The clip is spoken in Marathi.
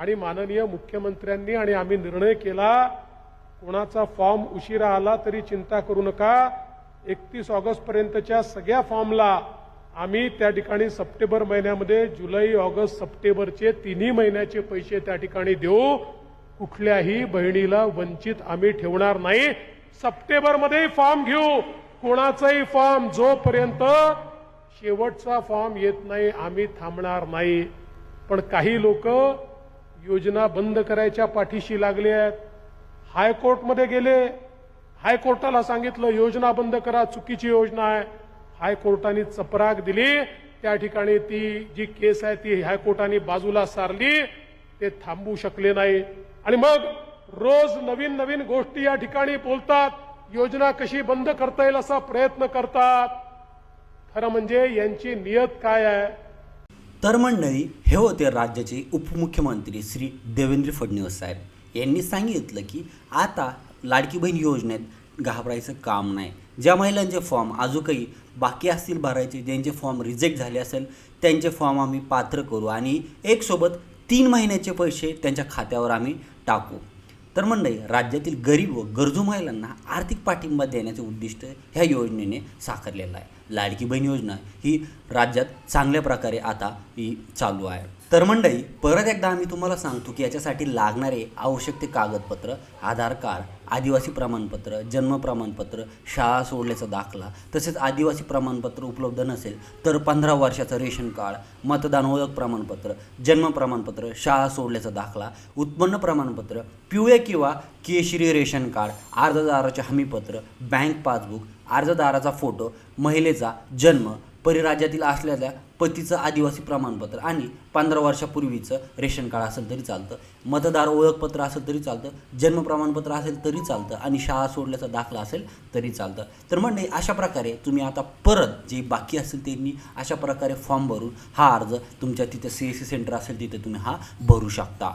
आणि माननीय मुख्यमंत्र्यांनी आणि आम्ही निर्णय केला कोणाचा फॉर्म उशिरा आला तरी चिंता करू नका. एकतीस ऑगस्ट पर्यंतच्या सगळ्या फॉर्मला आम्ही त्या ठिकाणी सप्टेंबर महिन्यामध्ये जुलै ऑगस्ट सप्टेंबरचे तिन्ही महिन्याचे पैसे त्या ठिकाणी देऊ. कुठल्याही बहिणीला वंचित आम्ही ठेवणार नाही. सप्टेंबरमध्ये फॉर्म घेऊ. कोणाचाही फॉर्म जोपर्यंत शेवटचा फॉर्म येत नाही आम्ही थांबणार नाही. पण काही लोक योजना बंद करायच्या पाठीशी लागले आहेत. हायकोर्टमध्ये गेले हायकोर्टाला सांगितलं योजना बंद करा चुकीची योजना आहे. हायकोर्टाने चपराक दिली. त्या ठिकाणी ती जी केस आहे ती हायकोर्टाने बाजूला सारली. ते थांबू शकले नाही. आणि मग रोज नवीन नवीन गोष्टी या ठिकाणी बोलतात. योजना कशी बंद करता येईल असा प्रयत्न करतात. खरं म्हणजे यांची नियत काय आहे? तर मंडळी हे होते राज्याचे उपमुख्यमंत्री श्री देवेंद्र फडणवीस साहेब. यांनी सांगितलं की आता लाडकी बहीण योजनेत घाबरायचं काम नाही. ज्या महिलांचे फॉर्म अजूनही बाकी असतील भरायचे ज्यांचे फॉर्म रिजेक्ट झाले असेल त्यांचे फॉर्म आम्ही पात्र करू आणि एक सोबत तीन महिन्याचे पैसे त्यांच्या खात्यावर आम्ही टाकू. तर मंडळी राज्यातील गरीब व गरजू महिलांना आर्थिक पाठिंबा देण्याचे उद्दिष्ट ह्या योजनेने साकारलेलं आहे. लाडकी बहीण योजना ही राज्यात चांगल्या प्रकारे आता ही चालू आहे. तर मंडळी परत एकदा आम्ही तुम्हाला सांगतो की याच्यासाठी लागणारे आवश्यक ते कागदपत्र आधार कार्ड आदिवासी प्रमाणपत्र जन्म प्रमाणपत्र शाळा सोडल्याचा दाखला तसेच आदिवासी प्रमाणपत्र उपलब्ध नसेल तर पंधरा वर्षाचं रेशन कार्ड मतदान ओळख प्रमाणपत्र जन्म प्रमाणपत्र शाळा सोडल्याचा दाखला उत्पन्न प्रमाणपत्र पिवळे किंवा केशरी रेशन कार्ड अर्जदाराचे हमीपत्र बँक पासबुक अर्जदाराचा फोटो महिलेचा जन्म परिराज्यातील असलेल्या पतीचं आदिवासी प्रमाणपत्र आणि पंधरा वर्षापूर्वीचं रेशन कार्ड असेल तरी चालतं. मतदार ओळखपत्र असेल तरी चालतं. जन्म प्रमाणपत्र असेल तरी चालतं. आणि शाळा सोडल्याचा दाखला असेल तरी चालतं. तर म्हणजे अशा प्रकारे तुम्ही आता परत जे बाकी असेल त्यांनी अशा प्रकारे फॉर्म भरून हा अर्ज तुमच्या तिथे सी एस सी सेंटर असेल तिथे तुम्ही हा भरू शकता.